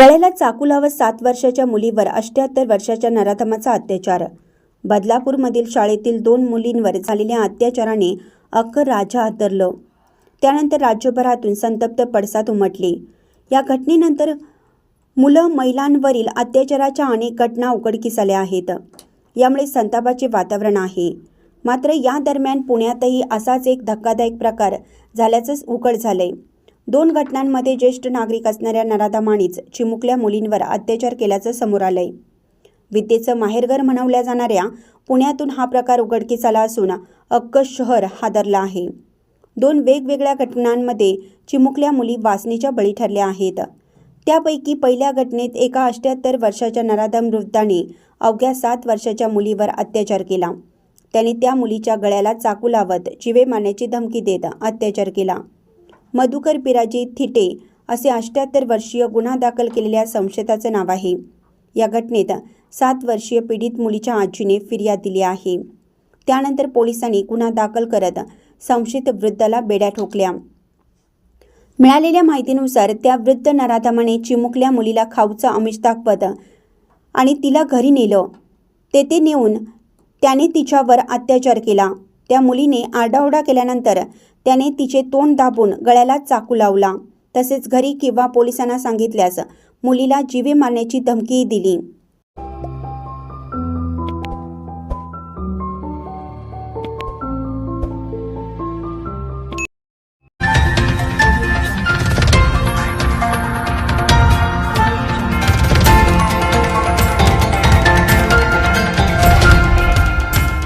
गळ्याला चाकू लावत सात वर्षाच्या मुलीवर अष्ट्याहत्तर वर्षाच्या नराधमाचा अत्याचार. बदलापूरमधील शाळेतील दोन मुलींवर झालेल्या अत्याचाराने अख्खर राजा हातरलं त्यानंतर राज्यभरातून संतप्त पडसाद उमटली. या घटनेनंतर मुलं महिलांवरील अत्याचाराच्या अनेक घटना उघडकीस आल्या आहेत. यामुळे संतापाचे वातावरण आहे. मात्र या दरम्यान पुण्यातही असाच एक धक्कादायक प्रकार झाल्याचंच उघड झालंय. दोन घटनांमध्ये ज्येष्ठ नागरिक असणाऱ्या नराधमाणीच चिमुकल्या मुलींवर अत्याचार केल्याचं समोर आलंय. विद्येचं माहेरघर म्हणवल्या जाणाऱ्या पुण्यातून हा प्रकार उघडकीस आला असून अक्क शहर हादरला आहे. दोन वेगवेगळ्या घटनांमध्ये चिमुकल्या मुली वासनीच्या बळी ठरल्या आहेत. त्यापैकी पहिल्या घटनेत एका अष्ट्याहत्तर वर्षाच्या नराधम वृद्धाने अवघ्या सात वर्षाच्या मुलीवर अत्याचार केला. त्याने त्या मुलीच्या गळ्याला चाकू लावत जिवे मारण्याची धमकी देत अत्याचार केला. मधुकर पिराजी थिटे असे अष्ट्याहत्तर वर्षीय गुन्हा दाखल केलेल्या संशयिताचं नाव आहे. या घटनेत सात वर्षीय पीडित मुलीच्या आजीने फिर्याद दिली आहे. त्यानंतर पोलिसांनी गुन्हा दाखल करत संशयित वृद्धाला बेड्या ठोकल्या. मिळालेल्या माहितीनुसार त्या वृद्ध नराधमाने चिमुकल्या मुलीला खाऊचं आमिष दाखवत आणि तिला घरी नेलं. तेथे नेऊन त्याने तिच्यावर अत्याचार केला. त्या मुलीने आरडाओरडा केल्यानंतर त्याने तिचे तोंड दाबून गळ्याला चाकू लावला. तसेच घरी किंवा पोलिसांना सांगितल्यास मुलीला जीवे मारण्याची धमकीही दिली.